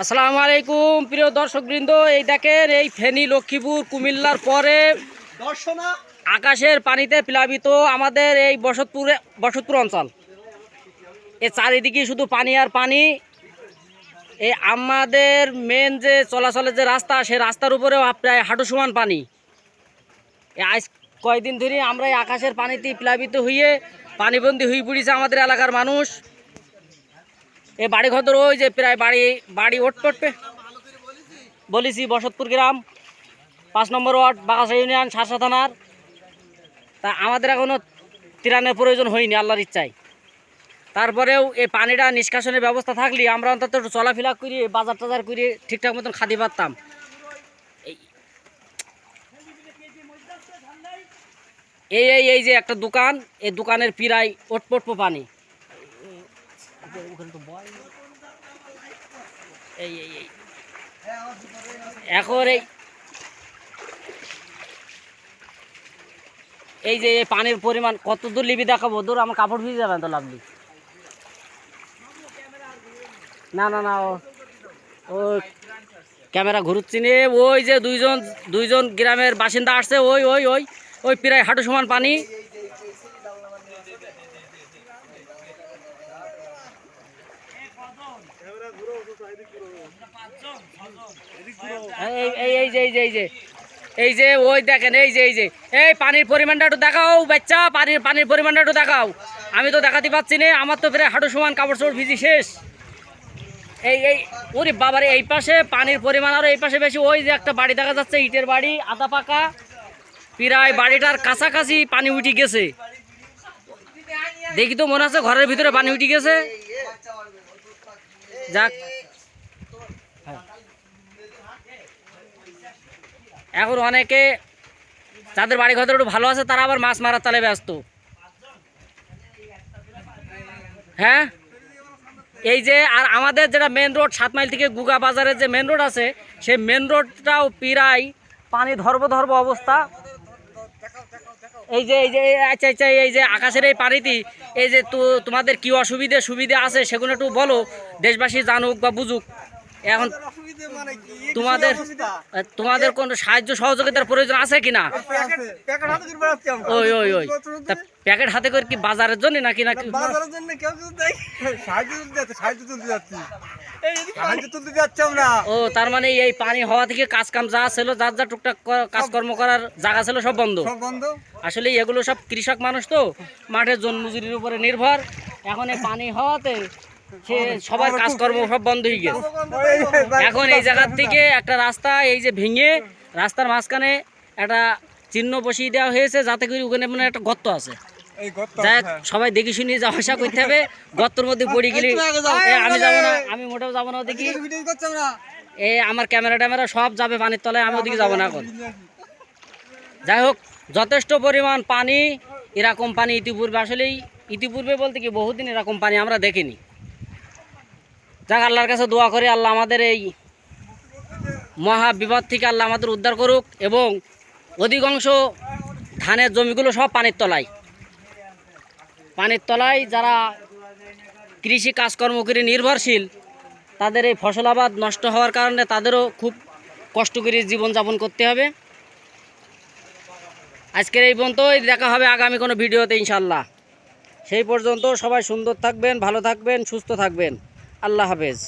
আসসালামু আলাইকুম, প্রিয় দর্শকবৃন্দ। এই দেখেন, এই ফেনী, লক্ষ্মীপুর, কুমিল্লার পরে আকাশের পানিতে প্লাবিত আমাদের এই বসতপুরে, বসতপুর অঞ্চল। এ চারিদিকে শুধু পানি আর পানি। এই আমাদের মেন যে চলাচলের যে রাস্তা, সেই রাস্তার উপরেও প্রায় হাঁটু সমান পানি। এ আজ কয়দিন ধরে আমরা এই আকাশের পানিতে প্লাবিত হয়ে পানিবন্দি হয়ে পড়েছে আমাদের এলাকার মানুষ। এ বাড়ি ঘর ওই যে প্রায় বাড়ি বাড়ি ওট টটবে বলেছি, বসতপুর গ্রাম, পাঁচ নম্বর ওয়ার্ড, বাগাসা ইউনিয়ন, সারসা থানার। তা আমাদের এখনও ত্রাণের প্রয়োজন হয়নি, আল্লাহর ইচ্ছায়। তারপরেও এই পানিটা নিষ্কাশনের ব্যবস্থা থাকলে আমরা অন্তত একটু চলাফেরা করি, বাজার টাজার করে, ঠিকঠাক মতন খাতে পারতাম এই- এই এই যে একটা দোকান এই দোকানের পিরাই ওটপটপো পানি। এই এখন এই যে পানির পরিমাণ, কত দূর লিবি দেখাবো? দূর আমার কাপড় ভিজে যাবেন তো লাগলি না না না, ও ও ক্যামেরা ঘুরুচ্ছি নে। ওই যে দুইজন দুইজন গ্রামের বাসিন্দা আসছে। ওই ওই ওই ওই, প্রায় হাঁটু সমান পানি। এই যে এই যে এই যে। এই যে, ওই দেখেন, এই যে এই যে। এই পানির পরিমাণটা একটু দেখাও, বাচ্চা, পানির পানির পরিমাণটা একটু দেখাও। আমি তো দেখাতে পাচ্ছি না, আমার তো প্রায় হাঁটু সমান কাপড় চোপড় ভিজি শেষ। এই এই, ওরে বাবার, এই পাশে পানির পরিমাণ আরও এই পাশে বেশি। ওই যে একটা বাড়ি দেখা যাচ্ছে, ইটের বাড়ি আদা পাকা। প্রায় বাড়িটার কাছাকাছি পানি উঠে গেছে। দেখি তো মনে আছে ঘরের ভিতরে পানি উঠে গেছে। যাক এখন অনেকে যাদের বাড়ি ঘর একটু ভালো আছে, তারা আবার মাছ মারার তালে ব্যস্ত। হ্যাঁ? এই যে, আর আমাদের যেটা মেন রোড সাত মাইল থেকে গুগা বাজারের যে মেন রোড আছে, সেই মেন রোডটাও প্রায় পানি ধর্ব ধর্ব অবস্থা। এই যে এই যে আচ্ছা আচ্ছা এই যে আকাশের এই পানিটি, এই যে তো তোমাদের কি অসুবিধে সুবিধা আছে সেগুলো একটু বলো। দেশবাসী জানুক বা বুঝুক। এখন অসুবিধে মানে কি? তোমাদের তোমাদের কোনো সাহায্য সহযোগিতার প্রয়োজন আছে কিনা প্যাকেট- প্যাকেট হাতে করে ওই ওই ওই। তা প্যাকেট হাতে করে কি বাজারের জন্য নাকি নাকি? বাজারের জন্য কেউ সাহায্য তুলতে সাহায্য তুলতে যাচ্ছি। সাহায্য তুলতে যাচ্ছি আমরা। ও তার মানে এই পানি হওয়া থেকে কাজ কাম যা ছিল যার যা টুকটাক কাজকর্ম করার জায়গা ছিল সব বন্ধ। বন্ধ। আসলে এগুলো সব কৃষক মানুষ তো মাঠের জন মজুরির উপরে নির্ভর। এখন এই পানি হওয়াতে সবার কাজকর্ম সব বন্ধ হয়ে গেছে। এখন এই জায়গার থেকে একটা রাস্তা এই যে ভেঙে রাস্তার মাঝখানে একটা চিহ্ন বসিয়ে দেওয়া হয়েছে যাতে করে ওখানে মানে একটা গর্ত আছে। যাই হ্যাঁ। সবাই দেখে শুনে যাওয়া আসা করতে হবে। গর্তর মধ্যে পড়ে গেলে আমি যাব না আমি মোটেও যাব না ওদিকে। ভিডিও করছি আমরা। এ আমার ক্যামেরা ট্যামেরা সব যাবে পানির তলায় আমি ওদিকে যাব না এখন। যাই হোক যথেষ্ট পরিমাণ পানি এরকম পানি ইতিপূর্বে আসলেই ইতিপূর্বে বলতে কি বহুদিন এরকম পানি আমরা দেখিনি। যাক, আল্লাহর কাছে দোয়া করি, আল্লাহ আমাদের এই মহা বিপদ থেকে আল্লাহ আমাদের উদ্ধার করুক এবং অধিকাংশ ধানের জমিগুলো সব পানির তলায়। পানির তলায় যারা কৃষি কাজকর্ম করে নির্ভরশীল, তাদের এই ফসল আবাদ নষ্ট হওয়ার কারণে তাদেরও খুব কষ্ট করে জীবনযাপন করতে হবে। আজকের এই পর্যন্তই, দেখা হবে আগামী কোনো ভিডিওতে ইনশাল্লাহ সেই পর্যন্ত সবাই সুন্দর থাকবেন, ভালো থাকবেন, সুস্থ থাকবেন। আল্লাহ হাফেজ।